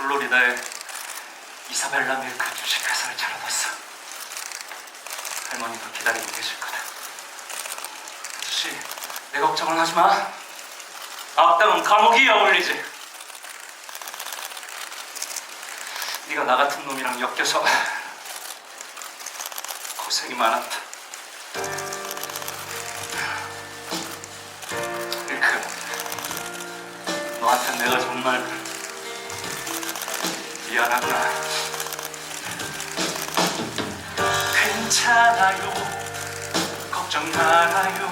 플로리다에 이사벨라 밀크 주식회사를 차려놨어. 할머니도 기다리고 계실 거다. 아저씨, 내 걱정을 하지 마. 악당은 감옥이야 어울리지. 네가 나 같은 놈이랑 엮여서 고생이 많았다. 밀크, 너한테 내가 정말 미안하구나. 괜찮아요. 걱정 말아요.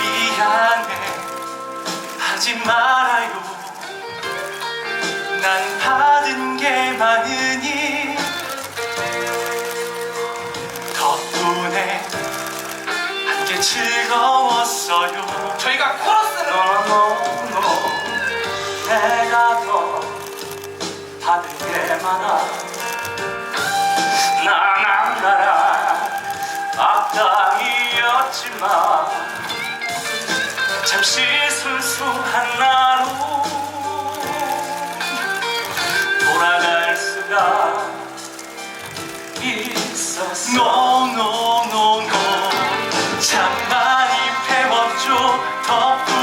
미안해. 하지 말아요. 난 받은 게 많으니 덕분에 함께 즐거웠어요. 저희가 코러스를 너너너 받은 게 많아. 나나나라 악당이었지만 잠시 순수한 나로 돌아갈 수가 있었어. 노노노노 참 많이 배웠죠 덕분에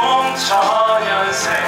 동천연생.